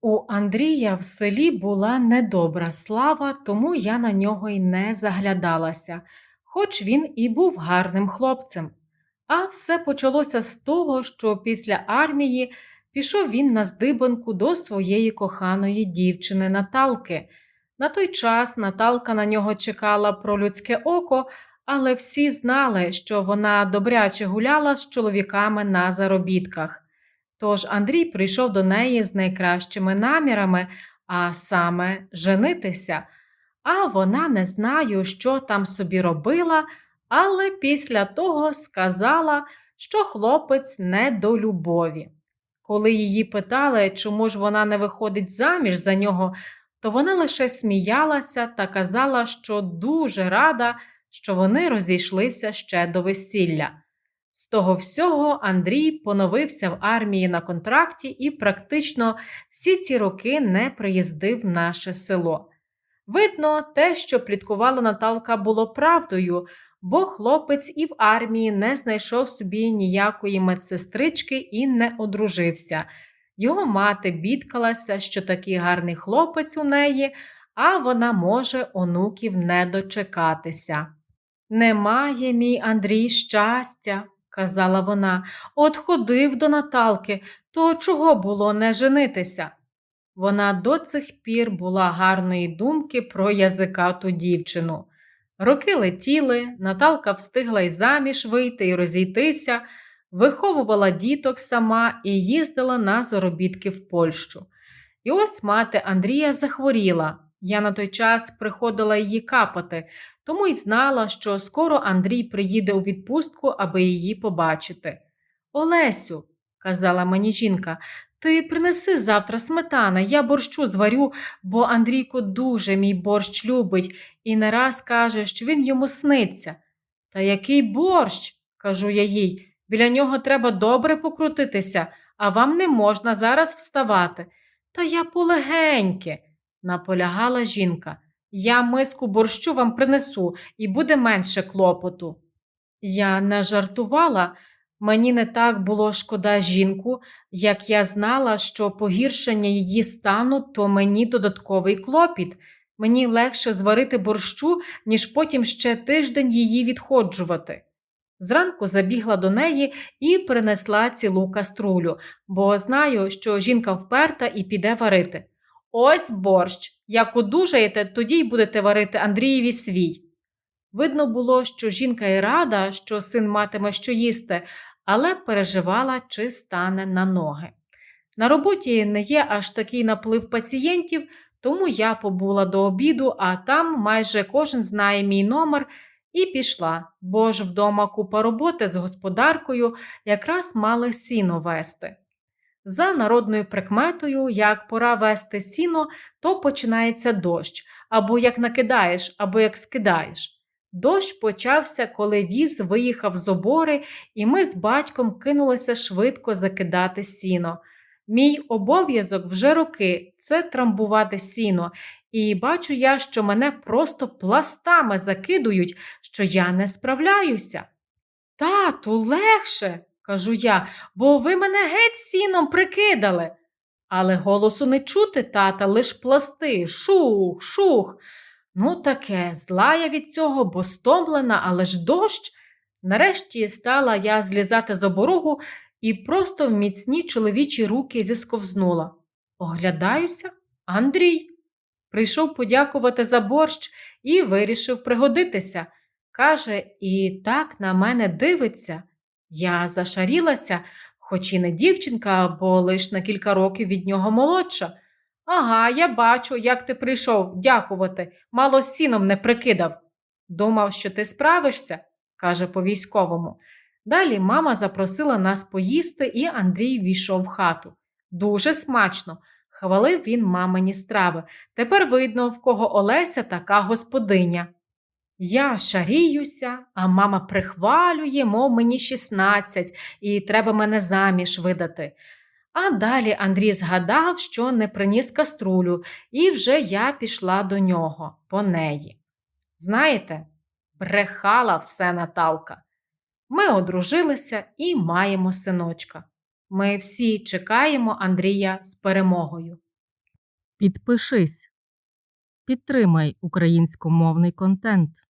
У Андрія в селі була недобра слава, тому я на нього й не заглядалася, хоч він і був гарним хлопцем. А все почалося з того, що після армії пішов він на здибанку до своєї коханої дівчини Наталки. На той час Наталка на нього чекала про людське око, але всі знали, що вона добряче гуляла з чоловіками на заробітках. Тож Андрій прийшов до неї з найкращими намірами, а саме женитися. А вона не знаю, що там собі робила, але після того сказала, що хлопець не до любові. Коли її питали, чому ж вона не виходить заміж за нього, то вона лише сміялася та казала, що дуже рада, що вони розійшлися ще до весілля. З того всього Андрій поновився в армії на контракті і практично всі ці роки не приїздив в наше село. Видно, те, що пліткувала Наталка, було правдою, бо хлопець і в армії не знайшов собі ніякої медсестрички і не одружився. Його мати бідкалася, що такий гарний хлопець у неї, а вона може онуків не дочекатися. Немає мій Андрій щастя, казала вона, от ходив до Наталки, то чого було не женитися? Вона до цих пір була гарної думки про язикату дівчину. Роки летіли, Наталка встигла й заміж вийти і розійтися, виховувала діток сама і їздила на заробітки в Польщу. І ось мати Андрія захворіла. Я на той час приходила її капати, тому й знала, що скоро Андрій приїде у відпустку, аби її побачити. Олесю, казала мені жінка, ти принеси завтра сметана, я борщу зварю, бо Андрійко дуже мій борщ любить і не раз каже, що він йому сниться. Та який борщ? кажу я їй. Біля нього треба добре покрутитися, а вам не можна зараз вставати. Та я полегеньки, наполягала жінка. Я миску борщу вам принесу і буде менше клопоту. Я не жартувала, мені не так було шкода жінку, як я знала, що погіршення її стану то мені додатковий клопіт. Мені легше зварити борщу, ніж потім ще тиждень її відходжувати. Зранку забігла до неї і принесла цілу каструлю, бо знаю, що жінка вперта і піде варити. Ось борщ. Як одужаєте, тоді й будете варити Андрієві свій. Видно було, що жінка й рада, що син матиме що їсти, але переживала, чи стане на ноги. На роботі не є аж такий наплив пацієнтів, тому я побула до обіду, а там майже кожен знає мій номер і пішла, бо ж вдома купа роботи з господаркою якраз мали сіно вести. За народною прикметою, як пора вести сіно, то починається дощ, або як накидаєш, або як скидаєш. Дощ почався, коли віз виїхав з обори, і ми з батьком кинулися швидко закидати сіно. Мій обов'язок вже роки це трамбувати сіно, і бачу я, що мене просто пластами закидують, що я не справляюся. Тату, легше, кажу я, бо ви мене геть сіном прикидали. Але голосу не чути, тата, лиш пласти, шух, шух. Ну, таке, зла я від цього, бо стомлена, але ж дощ. Нарешті стала я злізати з оборогу і просто в міцні чоловічі руки зісковзнула. Оглядаюся, Андрій. Прийшов подякувати за борщ і вирішив пригодитися. Каже, і так на мене дивиться. Я зашарілася, хоч і не дівчинка, бо лиш на кілька років від нього молодша. Ага, я бачу, як ти прийшов дякувати, мало сіном не прикидав. Думав, що ти справишся, каже по військовому. Далі мама запросила нас поїсти, і Андрій війшов в хату. Дуже смачно, хвалив він мамині страви. Тепер видно, в кого Олеся така господиня. Я шаріюся, а мама прихвалює, мов мені 16, і треба мене заміж видати. А далі Андрій згадав, що не приніс каструлю, і вже я пішла до нього, по неї. Знаєте, брехала все Наталка. Ми одружилися і маємо синочка. Ми всі чекаємо Андрія з перемогою. Підпишись. Підтримай українськомовний контент.